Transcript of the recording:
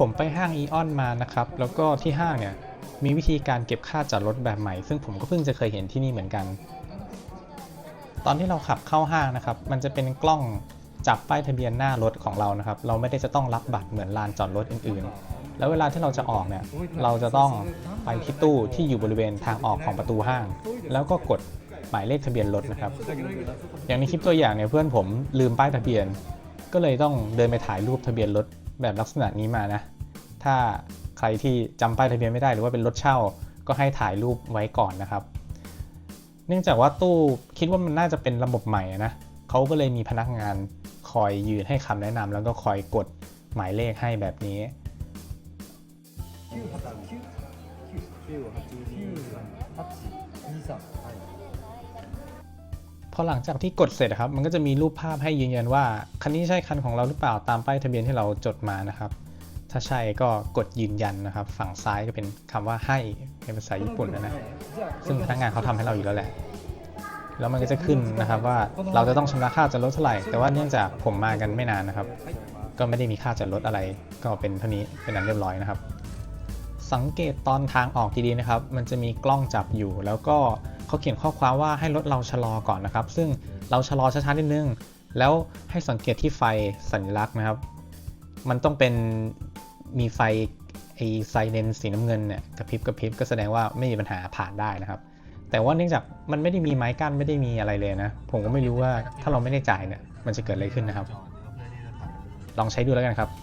ผมไปห้างอีออนมานะครับ แล้วก็ที่ห้างเนี่ยมีวิธีการเก็บค่าจอดรถแบบใหม่ ซึ่งผมก็เพิ่งจะเคยเห็นที่นี่เหมือนกัน ตอนที่เราขับเข้าห้างนะครับ มันจะเป็นกล้องจับป้ายทะเบียนหน้ารถของเรานะครับ เราไม่ได้จะต้องรับบัตรเหมือนลานจอดรถอื่นๆ แล้วเวลาที่เราจะออกเนี่ย เราจะต้องไปที่ตู้ที่อยู่บริเวณทางออกของประตูห้าง แล้วก็กดหมายเลขทะเบียนรถนะครับ อย่างในคลิปตัวอย่างเนี่ยเพื่อนผมลืมป้ายทะเบียน ก็เลยต้องเดินไปถ่ายรูปทะเบียนรถ แบบลักษณะนี้มานะ ถ้าใครที่จำป้ายทะเบียนไม่ได้หรือว่าเป็นรถเช่า ก็ให้ถ่ายรูปไว้ก่อนนะครับ เนื่องจากว่าตู้คิดว่ามันน่าจะเป็นระบบใหม่นะเขาก็เลยมีพนักงานคอยยืนให้คำแนะนำแล้วก็คอยกดหมายเลขให้แบบนี้พ อหลังจากที่กดเสร็จครับ มันก็จะมีรูปภาพให้ยืนยันว่า คันนี้ใช่คันของเราหรือเปล่าตามป้ายทะเบียนที่เราจดมานะครับ ถ้าใช่ก็กดยืนยันนะครับ ฝั่งซ้ายก็เป็นคำว่าให้เป็นภาษาญี่ปุ่นนะนะซึ่งพนักงานเขาทำให้เราอยู่แล้วแหละ แล้วมันก็จะขึ้นนะครับว่าเราจะต้องชำระค่าจอดรถเท่าไหร่ แต่ว่าเนื่องจากผมมากันไม่นานนะครับ ก็ไม่ได้มีค่าจอดรถอะไร ก็เป็นเท่านี้เป็นอันเรียบร้อยนะครับ สังเกตตอนทางออกดีๆนะครับ มันจะมีกล้องจับอยู่แล้วก็ เขาเขียนข้อความว่าให้รถเราชะลอก่อนนะครับ ซึ่งเราชะลอช้าๆนิดนึง แล้วให้สังเกตที่ไฟสัญลักษณ์นะครับ มันต้องเป็นมีไฟไอไซเรนสีน้ำเงินเนี่ยกระพริบกระพริบก็แสดงว่าไม่มีปัญหาผ่านได้นะครับ แต่ว่าเนื่องจากมันไม่ได้มีไม้กั้นไม่ได้มีอะไรเลยนะ ผมก็ไม่รู้ว่าถ้าเราไม่ได้จ่ายเนี่ยมันจะเกิดอะไรขึ้นนะครับ ลองใช้ดูแล้วกันครับ